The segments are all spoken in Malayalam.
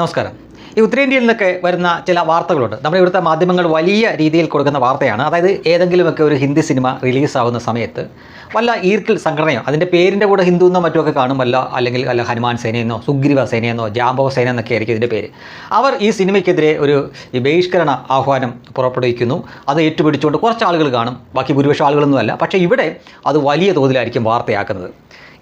നമസ്കാരം. ഈ ഉത്തരേന്ത്യയിൽ നിന്നൊക്കെ വരുന്ന ചില വാർത്തകളുണ്ട്. നമ്മുടെ ഇവിടുത്തെ മാധ്യമങ്ങൾ വലിയ രീതിയിൽ കൊടുക്കുന്ന വാർത്തയാണ്. അതായത് ഏതെങ്കിലുമൊക്കെ ഒരു ഹിന്ദി സിനിമ റിലീസാവുന്ന സമയത്ത് വല്ല ഈർക്കിൽ സംഘടനയോ അതിന്റെ പേരിന്റെ കൂടെ ഹിന്ദു എന്നോ മറ്റുമൊക്കെ കാണുമല്ല അല്ലെങ്കിൽ അല്ല ഹനുമാൻ സേനയെന്നോ സുഗ്രീവ സേനയെന്നോ ജാംബവ സേന എന്നൊക്കെ ആയിരിക്കും ഇതിന്റെ പേര്. അവർ ഈ സിനിമയ്ക്കെതിരെ ഒരു ബഹിഷ്കരണ ആഹ്വാനം പുറപ്പെടുവിക്കുന്നു. അത് ഏറ്റുപിടിച്ചുകൊണ്ട് കുറച്ച് ആളുകൾ കാണും. ബാക്കി ഭൂരിപക്ഷം ആളുകളൊന്നുമല്ല പക്ഷേ ഇവിടെ അത് വലിയ തോതിലായിരിക്കും വാർത്തയാക്കുന്നത്.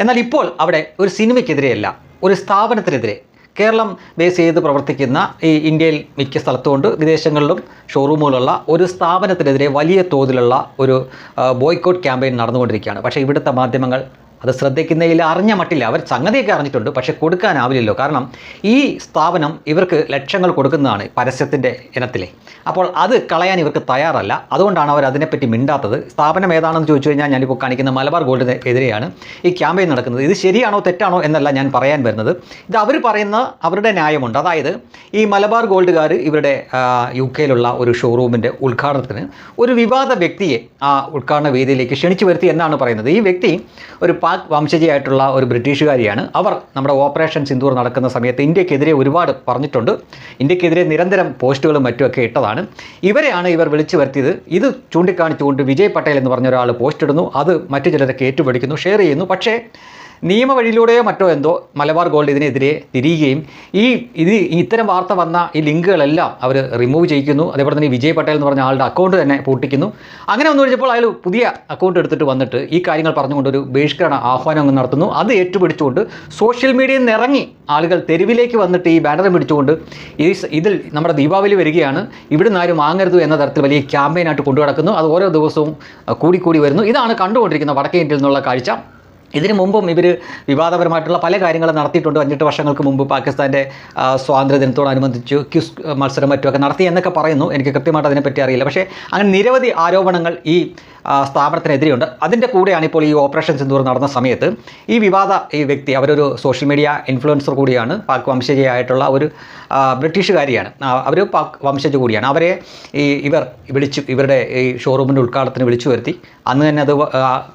എന്നാൽ ഇപ്പോൾ അവിടെ ഒരു സിനിമയ്ക്കെതിരെയല്ല ഒരു സ്ഥാപനത്തിനെതിരെ കേരളം ബേസ് ചെയ്ത് പ്രവർത്തിക്കുന്ന ഈ ഇന്ത്യയിൽ മിക്ക സ്ഥലത്തുകൊണ്ട് വിദേശങ്ങളിലും ഷോറൂമുകളുള്ള ഒരു സ്ഥാപനത്തിനെതിരെ വലിയ തോതിലുള്ള ഒരു ബോയ്ക്കോട്ട് ക്യാമ്പയിൻ നടന്നുകൊണ്ടിരിക്കുകയാണ്. പക്ഷേ ഇവിടുത്തെ മാധ്യമങ്ങൾ അത് ശ്രദ്ധിക്കുന്നതിൽ അറിഞ്ഞ മട്ടില്ല. അവർ സംഗതിയൊക്കെ അറിഞ്ഞിട്ടുണ്ട് പക്ഷേ കൊടുക്കാനാവില്ലല്ലോ. കാരണം ഈ സ്ഥാപനം ഇവർക്ക് ലക്ഷങ്ങൾ കൊടുക്കുന്നതാണ് പരസ്യത്തിന്റെ ഇനത്തിലെ. അപ്പോൾ അത് കളയാൻ ഇവർക്ക് തയ്യാറല്ല. അതുകൊണ്ടാണ് അവർ അതിനെപ്പറ്റി മിണ്ടാത്തത്. സ്ഥാപനം ഏതാണെന്ന് ചോദിച്ചു കഴിഞ്ഞാൽ ഞാനിപ്പോൾ കാണിക്കുന്ന മലബാർ ഗോൾഡിന് എതിരെയാണ് ഈ ക്യാമ്പയിൻ നടക്കുന്നത്. ഇത് ശരിയാണോ തെറ്റാണോ എന്നല്ല ഞാൻ പറയാൻ വരുന്നത്. ഇത് അവർ പറയുന്ന അവരുടെ ന്യായമുണ്ട്. അതായത് ഈ മലബാർ ഗോൾഡുകാർ ഇവരുടെ യു കെയിലുള്ള ഒരു ഷോറൂമിന്റെ ഉദ്ഘാടനത്തിന് ഒരു വിവാദ വ്യക്തിയെ ആ ഉദ്ഘാടന വേദിയിലേക്ക് ക്ഷണിച്ചു വരുത്തി എന്നാണ് പറയുന്നത്. ഈ വ്യക്തി ഒരു പാക് വംശജയായിട്ടുള്ള ഒരു ബ്രിട്ടീഷുകാരിയാണ്. അവർ നമ്മുടെ ഓപ്പറേഷൻ സിന്ദൂർ നടക്കുന്ന സമയത്ത് ഇന്ത്യക്കെതിരെ ഒരുപാട് പറഞ്ഞിട്ടുണ്ട്. ഇന്ത്യക്കെതിരെ നിരന്തരം പോസ്റ്റുകളും മറ്റുമൊക്കെ ഇട്ടതാണ്. ഇവരെയാണ് ഇവർ വിളിച്ചു വരുത്തിയത്. ഇത് ചൂണ്ടിക്കാണിച്ചുകൊണ്ട് വിജയ് പട്ടേൽ എന്ന് പറഞ്ഞ ഒരാൾ പോസ്റ്റ് ഇടുന്നു. അത് മറ്റു ചിലരൊക്കെ ഏറ്റുപിടിക്കുന്നു ഷെയർ ചെയ്യുന്നു. പക്ഷേ നിയമവഴിയിലൂടെയോ മറ്റോ എന്തോ മലബാർ ഗോൾഡ് ഇതിനെതിരെ തിരിയുകയും ഈ ഇത് ഇത്തരം വാർത്ത വന്ന ഈ ലിങ്കുകളെല്ലാം അവർ റിമൂവ് ചെയ്യിക്കുന്നു. അതേപോലെ തന്നെ വിജയ് പട്ടേൽ എന്ന് പറഞ്ഞ ആളുടെ അക്കൗണ്ട് തന്നെ പൂട്ടിക്കുന്നു. അങ്ങനെ വന്നു കഴിഞ്ഞപ്പോൾ അയാൾ പുതിയ അക്കൗണ്ട് എടുത്തിട്ട് വന്നിട്ട് ഈ കാര്യങ്ങൾ പറഞ്ഞുകൊണ്ട് ഒരു ബഹിഷ്കരണ ആഹ്വാനം അങ്ങ് നടത്തുന്നു. അത് ഏറ്റുപിടിച്ചുകൊണ്ട് സോഷ്യൽ മീഡിയയിൽ നിന്ന് ഇറങ്ങി ആളുകൾ തെരുവിലേക്ക് വന്നിട്ട് ഈ ബാനർ പിടിച്ചുകൊണ്ട് ഈ ഇതിൽ നമ്മുടെ ദീപാവലി വരികയാണ്. ഇവിടുന്ന് ആരും വാങ്ങരുത് എന്ന തരത്തിൽ വലിയ ക്യാമ്പയിനായിട്ട് കൊണ്ടു നടക്കുന്നു അത് ഓരോ ദിവസവും കൂടിക്കൂടി വരുന്നു. ഇതാണ് കണ്ടുകൊണ്ടിരിക്കുന്ന വടക്കേ ഇന്ത്യയിൽ നിന്നുള്ള കാഴ്ച. ഇതിനു മുമ്പും ഇവർ വിവാദപരമായിട്ടുള്ള പല കാര്യങ്ങളും നടത്തിയിട്ടുണ്ട്. അഞ്ചെട്ട് വർഷങ്ങൾക്ക് മുമ്പ് പാകിസ്ഥാന്റെ സ്വാതന്ത്ര്യദിനത്തോടനുബന്ധിച്ച് സ്വാതന്ത്ര്യ ദിനത്തോടനുബന്ധിച്ച് ക്യുസ് മത്സരം മറ്റുമൊക്കെ നടത്തി എന്നൊക്കെ പറയുന്നു. എനിക്ക് കൃത്യമായിട്ട് അതിനെപ്പറ്റി അറിയില്ല. പക്ഷേ അങ്ങനെ നിരവധി ആരോപണങ്ങൾ ഈ സ്ഥാപനത്തിനെതിരെയുണ്ട്. അതിന്റെ കൂടെയാണ് ഇപ്പോൾ ഈ ഓപ്പറേഷൻ സിന്ദൂർ നടന്ന സമയത്ത് ഈ വിവാദ ഈ വ്യക്തി അവരൊരു സോഷ്യൽ മീഡിയ ഇൻഫ്ലുവൻസർ കൂടിയാണ് പാക് വംശജയായിട്ടുള്ള ഒരു ബ്രിട്ടീഷുകാരിയാണ്. അവർ പാക് വംശജ കൂടിയാണ്. അവരെ ഈ ഇവർ വിളിച്ചു ഇവരുടെ ഈ ഷോറൂമിന്റെ ഉദ്ഘാടനത്തിന് വിളിച്ചു വരുത്തി. അന്ന് തന്നെ അത്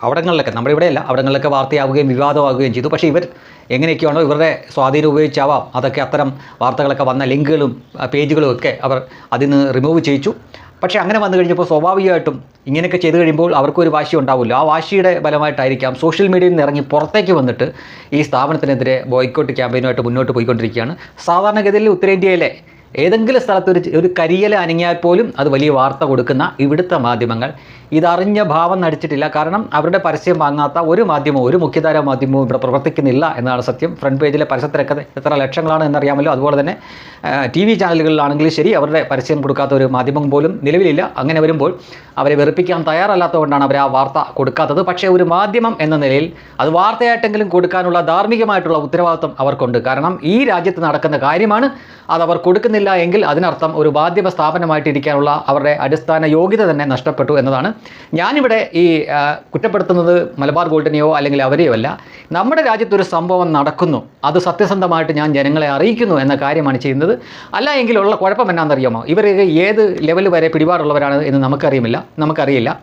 അവിടങ്ങളിലൊക്കെ നമ്മുടെ ഇവിടെയല്ല അവിടങ്ങളിലൊക്കെ വാർത്തയാവുകയും വിവാദമാവുകയും ചെയ്തു. പക്ഷേ ഇവർ എങ്ങനെയൊക്കെയാണോ ഇവരുടെ സ്വാധീനം ഉപയോഗിച്ചാവാം. അതൊക്കെ അത്തരം വാർത്തകളൊക്കെ വന്ന ലിങ്കുകളും പേജുകളും ഒക്കെ അവർ അതിൽ നിന്ന് റിമൂവ് ചെയ്യിച്ചു. പക്ഷേ അങ്ങനെ വന്നു കഴിഞ്ഞപ്പോൾ സ്വാഭാവികമായിട്ടും ഇങ്ങനെയൊക്കെ ചെയ്തു കഴിയുമ്പോൾ അവർക്കൊരു വാശി ഉണ്ടാവില്ല. ആ വാശിയുടെ ഫലമായിട്ടായിരിക്കാം സോഷ്യൽ മീഡിയയിൽ നിന്ന് ഇറങ്ങി പുറത്തേക്ക് വന്നിട്ട് ഈ സ്ഥാപനത്തിനെതിരെ ബോയ്ക്കോട്ട് ക്യാമ്പയിനുമായിട്ട് മുന്നോട്ട് പോയിക്കൊണ്ടിരിക്കുകയാണ്. സാധാരണഗതിയിൽ ഉത്തരേന്ത്യയിലെ ഏതെങ്കിലും സ്ഥലത്ത് ഒരു ഒരു കരിയല അനങ്ങിയാൽ പോലും അത് വലിയ വാർത്ത കൊടുക്കുന്ന ഇവിടുത്തെ മാധ്യമങ്ങൾ. ഇതറിഞ്ഞ ഭാവം നടിച്ചിട്ടില്ല. കാരണം അവരുടെ പരസ്യം വാങ്ങാത്ത ഒരു മാധ്യമവും ഒരു മുഖ്യധാര മാധ്യമവും ഇവിടെ പ്രവർത്തിക്കുന്നില്ല എന്നതാണ് സത്യം. ഫ്രണ്ട് പേജിലെ പരസ്യത്തിലൊക്കെ എത്ര ലക്ഷങ്ങളാണ് എന്നറിയാമല്ലോ. അതുപോലെ തന്നെ ടി വി ചാനലുകളിലാണെങ്കിലും ശരി അവരുടെ പരസ്യം കൊടുക്കാത്ത ഒരു മാധ്യമം പോലും നിലവിലില്ല. അങ്ങനെ വരുമ്പോൾ അവരെ വെറുപ്പിക്കാൻ തയ്യാറല്ലാത്തതുകൊണ്ടാണ് അവർ ആ വാർത്ത കൊടുക്കാത്തത്. പക്ഷേ ഒരു മാധ്യമം എന്ന നിലയിൽ അത് വാർത്തയായിട്ടെങ്കിലും കൊടുക്കാനുള്ള ധാർമ്മികമായിട്ടുള്ള ഉത്തരവാദിത്വം അവർക്കുണ്ട്. കാരണം ഈ രാജ്യത്ത് നടക്കുന്ന കാര്യമാണ് അത് അവർ കൊടുക്കുന്നില്ല എങ്കിൽ അതിനർത്ഥം ഒരു മാധ്യമ സ്ഥാപനമായിട്ടിരിക്കാനുള്ള അവരുടെ അടിസ്ഥാന യോഗ്യത തന്നെ നഷ്ടപ്പെട്ടു എന്നതാണ്. ഞാനിവിടെ ഈ കുറ്റപ്പെടുത്തുന്നത് മലബാർ ഗോൾഡിനെയോ അല്ലെങ്കിൽ അവരെയോ അല്ല. നമ്മുടെ രാജ്യത്തൊരു സംഭവം നടക്കുന്നു. അത് സത്യസന്ധമായിട്ട് ഞാൻ ജനങ്ങളെ അറിയിക്കുന്നു എന്ന കാര്യമാണ് ചെയ്യുന്നത്. അല്ല എങ്കിലുള്ള കുഴപ്പം എന്നാണെന്നറിയാമോ? ഇവർ ഏത് ലെവൽ വരെ പിടിപാടുള്ളവരാണ് എന്ന് നമുക്കറിയുമില്ല. നമുക്കറിയില്ല.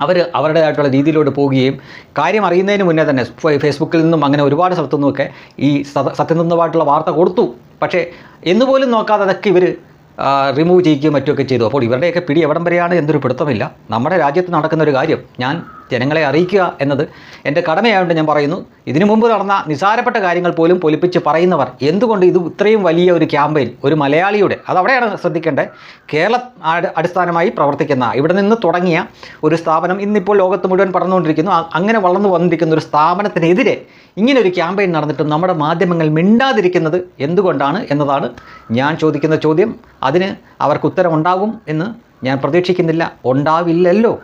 അവർ അവരുടേതായിട്ടുള്ള രീതിയിലോട്ട് പോവുകയും കാര്യം അറിയുന്നതിന് മുന്നേ തന്നെ ഫേസ്ബുക്കിൽ നിന്നും അങ്ങനെ ഒരുപാട് സ്ഥലത്തു നിന്നുമൊക്കെ ഈ സത- സത്യസന്ധമായിട്ടുള്ള വാർത്ത കൊടുത്തു. പക്ഷേ എന്നുപോലും നോക്കാതെ അതൊക്കെ ഇവർ റിമൂവ് ചെയ്യുകയും മറ്റുമൊക്കെ ചെയ്തു. അപ്പോൾ ഇവരുടെയൊക്കെ പിടി എവിടം വരെയാണ് എന്നൊരു പിടുത്തമില്ല. നമ്മുടെ രാജ്യത്ത് നടക്കുന്ന ഒരു കാര്യം ഞാൻ ജനങ്ങളെ അറിയിക്കുക എന്നത് എന്റെ കടമയായതുകൊണ്ട് ഞാൻ പറയുന്നു. ഇതിനു മുമ്പ് നടന്ന നിസാരപ്പെട്ട കാര്യങ്ങൾ പോലും പൊലിപ്പിച്ച് പറയുന്നവർ എന്തുകൊണ്ട് ഇത് ഇത്രയും വലിയ ഒരു ക്യാമ്പയിൻ ഒരു മലയാളിയുടെ അത് അവിടെയാണ് ശ്രദ്ധിക്കേണ്ടത് കേരള അടിസ്ഥാനമായി പ്രവർത്തിക്കുന്ന ഇവിടെ നിന്ന് തുടങ്ങിയ ഒരു സ്ഥാപനം ഇന്നിപ്പോൾ ലോകത്ത് മുഴുവൻ പടർന്നുകൊണ്ടിരിക്കുന്നു. അ- അങ്ങനെ വളർന്നു വന്നിരിക്കുന്ന ഒരു സ്ഥാപനത്തിനെതിരെ ഇങ്ങനെ ഒരു ക്യാമ്പയിൻ നടന്നിട്ടും നമ്മുടെ മാധ്യമങ്ങൾ മിണ്ടാതിരിക്കുന്നത് എന്തുകൊണ്ടാണ് എന്നതാണ് ഞാൻ ചോദിക്കുന്ന ചോദ്യം. അതിന് അവർക്ക് ഉത്തരമുണ്ടാകും എന്ന് ഞാൻ പ്രതീക്ഷിക്കുന്നില്ല. ഉണ്ടാവില്ലല്ലോ.